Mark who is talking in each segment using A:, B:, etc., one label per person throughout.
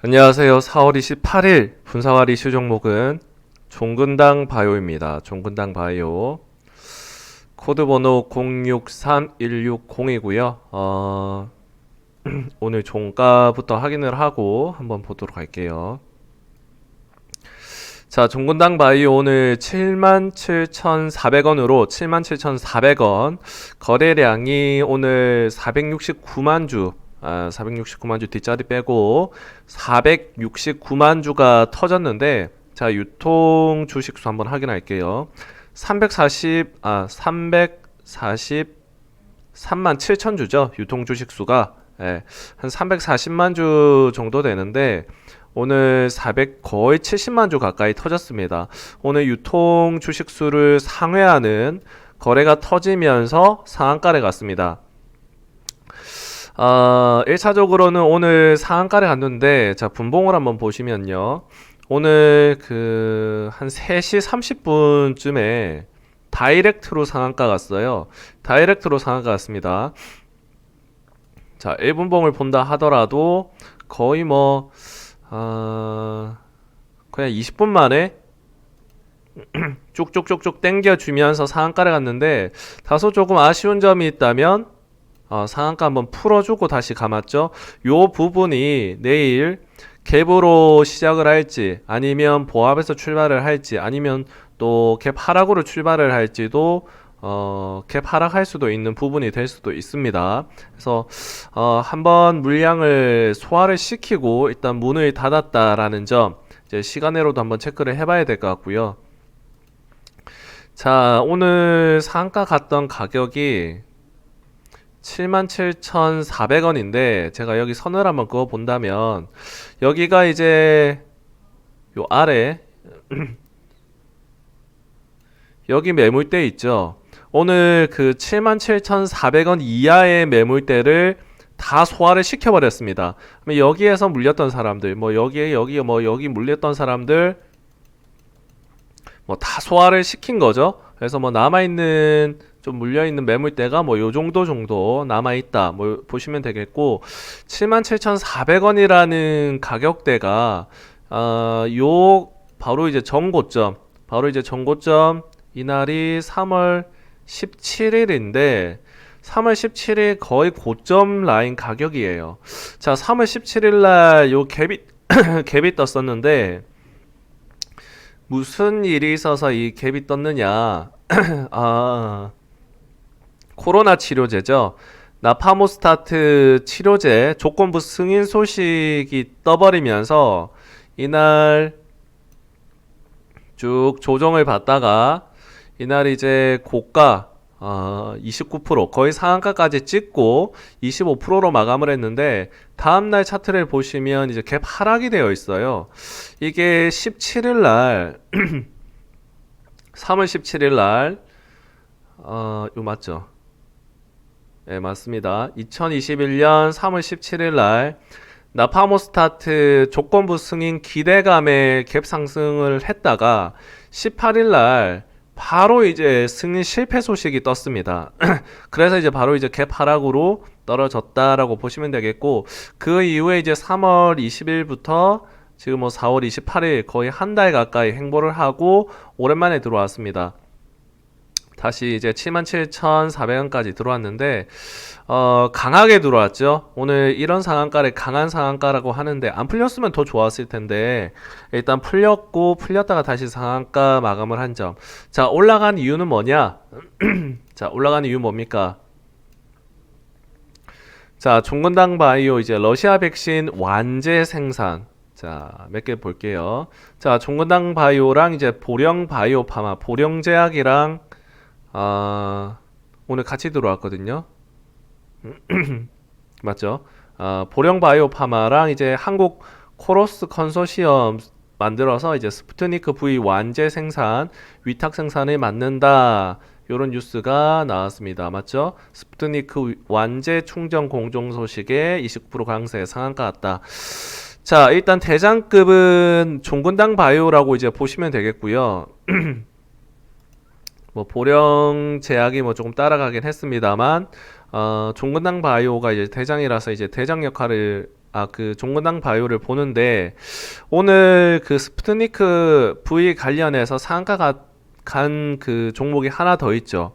A: 안녕하세요. 4월 28일 분사와리 슈 종목은 종근당 바이오입니다. 종근당 바이오. 코드 번호 063160이고요. 어, 오늘 종가부터 확인을 하고 한번 보도록 할게요. 자, 종근당 바이오 오늘 77,400원으로 77,400원. 거래량이 오늘 469만 주, 아, 469만 주 뒷자리 빼고 469만 주가 터졌는데, 자, 유통 주식수 한번 확인할게요. 340, 아, 343만 7천 주죠. 유통 주식수가. 예, 한 340만 주 정도 되는데, 오늘 400 거의 70만 주 가까이 터졌습니다. 오늘 유통 주식수를 상회하는 거래가 터지면서 상한가를 갔습니다. 어, 1차적으로는 오늘 상한가를 갔는데, 자, 분봉을 한번 보시면요. 오늘 그, 한 3시 30분쯤에 다이렉트로 상한가 갔어요. 다이렉트로 상한가 갔습니다. 자, 1분봉을 본다 하더라도 거의 뭐, 어, 그냥 20분 만에 쭉쭉쭉쭉 땡겨주면서 상한가를 갔는데 다소 조금 아쉬운 점이 있다면 어, 상한가 한번 풀어주고 다시 감았죠. 요 부분이 내일 갭으로 시작을 할지 아니면 보합에서 출발을 할지 아니면 또 갭 하락으로 출발을 할지도 어, 갭 하락할 수도 있는 부분이 될 수도 있습니다. 그래서 어, 한번 물량을 소화를 시키고 일단 문을 닫았다라는 점 이제 시간으로도 한번 체크를 해봐야 될 것 같고요. 자, 오늘 상가 갔던 가격이 77,400원인데 제가 여기 선을 한번 그어 본다면 여기가 이제 요 아래 여기 매물대 있죠. 오늘 그 77,400원 이하의 매물대를 다 소화를 시켜버렸습니다. 여기에서 물렸던 사람들, 뭐 여기에 여기 뭐 여기 물렸던 사람들 뭐 다 소화를 시킨 거죠. 그래서 뭐 남아 있는 좀 물려있는 매물대가 뭐 요 정도 정도 남아있다. 뭐 보시면 되겠고 77,400원이라는 가격대가 어, 요 바로 이제 전고점 바로 이제 전고점 이날이 3월 17일인데 3월 17일 거의 고점 라인 가격이에요. 자, 3월 17일 날 요 갭이 갭이 떴었는데 무슨 일이 있어서 이 갭이 떴느냐? 아, 코로나 치료제죠. 나파모스타트 치료제 조건부 승인 소식이 떠버리면서 이날 쭉 조정을 받다가 이날 이제 고가 어, 29% 거의 상한가까지 찍고 25%로 마감을 했는데 다음날 차트를 보시면 이제 갭 하락이 되어 있어요. 이게 17일 날 3월 17일 날 어, 요 맞죠? 네, 맞습니다. 2021년 3월 17일 날 나파모스타트 조건부 승인 기대감에 갭 상승을 했다가 18일 날 바로 이제 승인 실패 소식이 떴습니다. 그래서 이제 바로 이제 갭 하락으로 떨어졌다라고 보시면 되겠고 그 이후에 이제 3월 20일부터 지금 뭐 4월 28일 거의 한 달 가까이 행보를 하고 오랜만에 들어왔습니다. 다시 이제 77,400원까지 들어왔는데 어, 강하게 들어왔죠. 오늘 이런 상한가를 강한 상한가라고 하는데 안 풀렸으면 더 좋았을 텐데 일단 풀렸고 풀렸다가 다시 상한가 마감을 한 점. 자, 올라간 이유는 뭐냐? 자, 올라간 이유 뭡니까? 자, 종근당 바이오 이제 러시아 백신 완제 생산. 자, 몇 개 볼게요. 자, 종근당 바이오랑 이제 보령 바이오 파마, 보령 제약이랑 아, 오늘 같이 들어왔거든요. 맞죠? 아, 보령 바이오 파마랑 이제 한국 코로스 컨소시엄 만들어서 이제 스푸트니크 V 완제 생산, 위탁 생산을 맡는다. 요런 뉴스가 나왔습니다. 맞죠? 스푸트니크 완제 충전 공정 소식에 29% 강세 상한가 같다. 자, 일단 대장급은 종근당 바이오라고 이제 보시면 되겠고요. 뭐 보령 제약이 뭐 조금 따라가긴 했습니다만 어, 종근당 바이오가 이제 대장이라서 이제 대장 역할을 아, 그 종근당 바이오를 보는데 오늘 그 스푸트니크 V 관련해서 상한가 간 그 종목이 하나 더 있죠.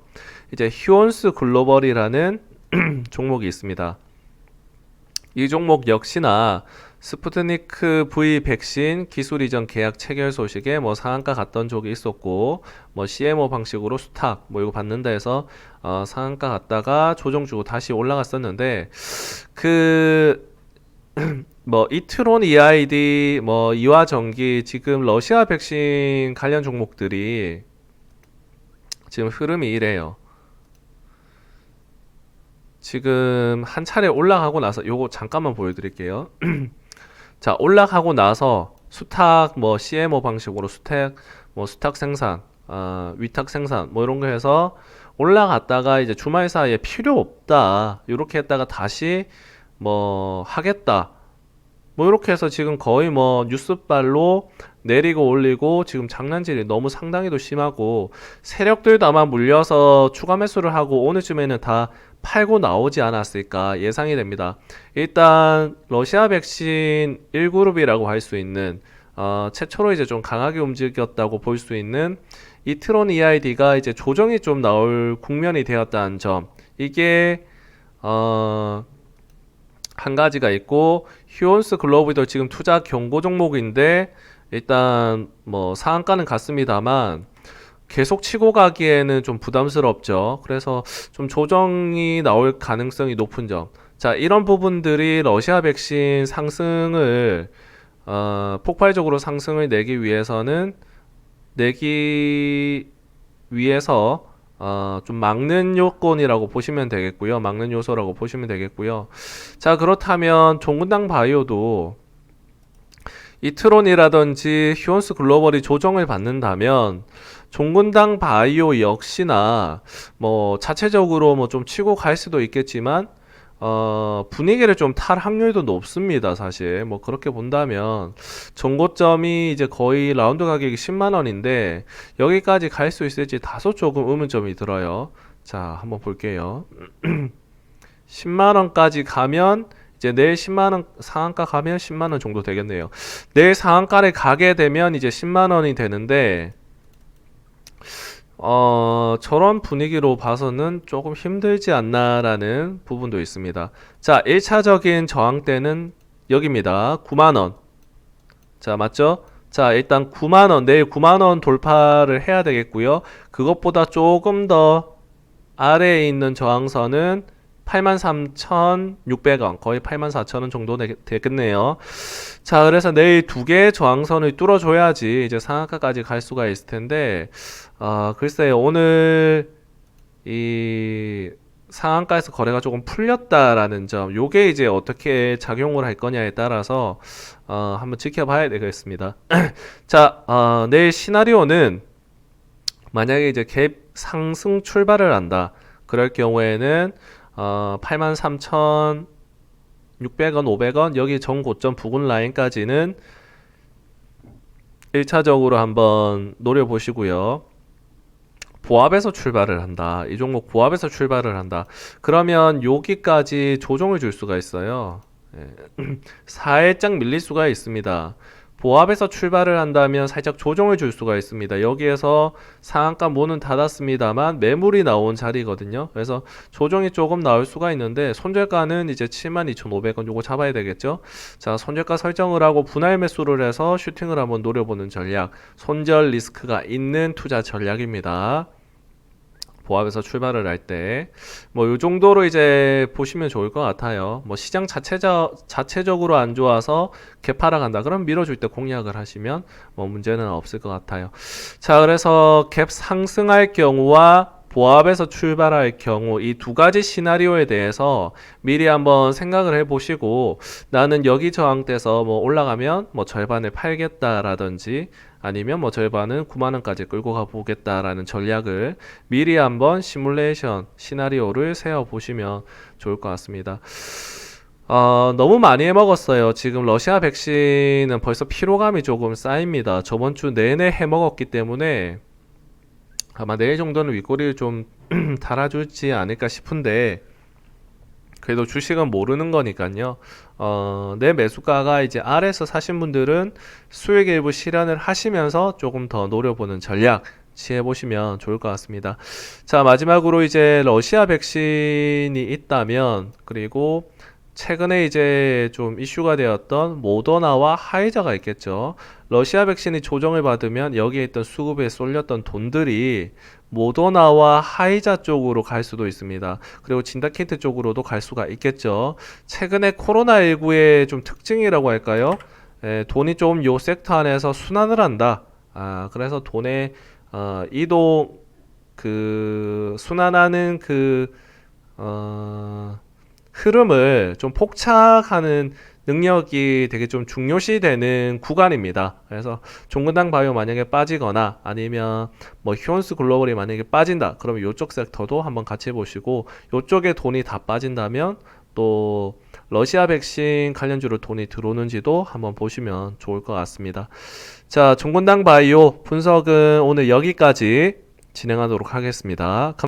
A: 이제 휴온스 글로벌이라는 종목이 있습니다. 이 종목 역시나 스푸트니크 V 백신 기술 이전 계약 체결 소식에 뭐 상한가 갔던 적이 있었고 뭐 CMO 방식으로 수탁 뭐 이거 받는다 해서 어 상한가 갔다가 조정 주고 다시 올라갔었는데 그 뭐 이트론 EID 뭐 이와 전기 지금 러시아 백신 관련 종목들이 지금 흐름이 이래요. 지금 한 차례 올라가고 나서 요거 잠깐만 보여드릴게요. 자, 올라가고 나서 수탁 뭐 CMO 방식으로 수탁 뭐 수탁 생산, 아, 위탁 생산 뭐 이런 거 해서 올라갔다가 이제 주말 사이에 필요 없다. 이렇게 했다가 다시 뭐 하겠다. 뭐 이렇게 해서 지금 거의 뭐 뉴스발로 내리고 올리고 지금 장난질이 너무 상당히도 심하고 세력들도 아마 물려서 추가 매수를 하고 오늘쯤에는 다 팔고 나오지 않았을까 예상이 됩니다. 일단 러시아 백신 1그룹이라고 할 수 있는 어, 최초로 이제 좀 강하게 움직였다고 볼 수 있는 이트론 EID가 이제 조정이 좀 나올 국면이 되었다는 점 이게 어, 한 가지가 있고 휴온스 글로벌도 지금 투자 경고 종목인데 일단 뭐 상한가는 같습니다만 계속 치고 가기에는 좀 부담스럽죠. 그래서 좀 조정이 나올 가능성이 높은 점. 자, 이런 부분들이 러시아 백신 상승을 어, 폭발적으로 상승을 내기 위해서는 내기 위해서 어, 좀 막는 요건이라고 보시면 되겠고요. 막는 요소라고 보시면 되겠고요. 자, 그렇다면 종근당 바이오도 이트론이라든지 휴온스 글로벌이 조정을 받는다면 종근당 바이오 역시나 뭐 자체적으로 뭐 좀 치고 갈 수도 있겠지만 어 분위기를 좀 탈 확률도 높습니다 사실. 뭐 그렇게 본다면 정고점이 이제 거의 라운드 가격이 10만 원인데 여기까지 갈 수 있을지 다소 조금 의문점이 들어요. 자 한번 볼게요. 10만 원까지 가면 이제 내일 10만 원 상한가 가면 10만 원 정도 되겠네요. 내일 상한가를 가게 되면 이제 10만 원이 되는데 어, 저런 분위기로 봐서는 조금 힘들지 않나라는 부분도 있습니다. 자, 1차적인 저항대는 여기입니다. 9만원. 자, 맞죠? 자, 일단 9만원, 내일 9만원 돌파를 해야 되겠고요. 그것보다 조금 더 아래에 있는 저항선은 83,600원, 거의 84,000원 정도 되, 되겠네요. 자, 그래서 내일 두 개의 저항선을 뚫어줘야지 이제 상한가까지 갈 수가 있을 텐데, 아, 글쎄요, 오늘 이 상한가에서 거래가 조금 풀렸다라는 점, 요게 이제 어떻게 작용을 할 거냐에 따라서 어, 한번 지켜봐야 되겠습니다. 자, 어, 내일 시나리오는 만약에 이제 갭 상승 출발을 한다. 그럴 경우에는 어, 83,600원, 500원 여기 전고점 부근 라인까지는 1차적으로 한번 노려보시고요. 보합에서 출발을 한다. 이 종목 보합에서 출발을 한다. 그러면 여기까지 조정을 줄 수가 있어요. 예. 살짝 밀릴 수가 있습니다. 보합에서 출발을 한다면 살짝 조정을 줄 수가 있습니다. 여기에서 상한가 문은 닫았습니다만 매물이 나온 자리거든요. 그래서 조정이 조금 나올 수가 있는데 손절가는 이제 72,500원 요거 잡아야 되겠죠. 자, 손절가 설정을 하고 분할 매수를 해서 슈팅을 한번 노려보는 전략. 손절 리스크가 있는 투자 전략입니다. 보합에서 출발을 할 때뭐요 정도로 이제 보시면 좋을 것 같아요. 뭐 시장 자체적 자체적으로 안 좋아서 개파라 간다. 그럼 밀어줄 때 공략을 하시면 뭐 문제는 없을 것 같아요. 자, 그래서 갭 상승할 경우와 보합에서 출발할 경우 이 두 가지 시나리오에 대해서 미리 한번 생각을 해 보시고 나는 여기 저항대에서 뭐 올라가면 뭐 절반을 팔겠다라든지 아니면 뭐 절반은 9만 원까지 끌고 가 보겠다라는 전략을 미리 한번 시뮬레이션 시나리오를 세워 보시면 좋을 것 같습니다. 어, 너무 많이 해먹었어요. 지금 러시아 백신은 벌써 피로감이 조금 쌓입니다. 저번 주 내내 해먹었기 때문에 아마 내일 정도는 윗꼬리를 좀 달아주지 않을까 싶은데 그래도 주식은 모르는 거니까요. 어, 내 매수가가 이제 아래에서 사신 분들은 수익 일부 실현을 하시면서 조금 더 노려보는 전략 취해 보시면 좋을 것 같습니다. 자, 마지막으로 이제 러시아 백신이 있다면 그리고 최근에 이제 좀 이슈가 되었던 모더나와 하이자가 있겠죠. 러시아 백신이 조정을 받으면 여기에 있던 수급에 쏠렸던 돈들이 모더나와 하이자 쪽으로 갈 수도 있습니다. 그리고 진다키트 쪽으로도 갈 수가 있겠죠. 최근에 코로나19의 좀 특징이라고 할까요? 에, 돈이 좀 요 섹터 안에서 순환을 한다. 아, 그래서 돈의 어, 이동 그 순환하는 그 어, 흐름을 좀 폭착하는 능력이 되게 좀 중요시되는 구간입니다. 그래서 종근당 바이오 만약에 빠지거나 아니면 뭐 휴온스 글로벌이 만약에 빠진다. 그러면 이쪽 섹터도 한번 같이 보시고 이쪽에 돈이 다 빠진다면 또 러시아 백신 관련주로 돈이 들어오는지도 한번 보시면 좋을 것 같습니다. 자, 종근당 바이오 분석은 오늘 여기까지 진행하도록 하겠습니다. 감-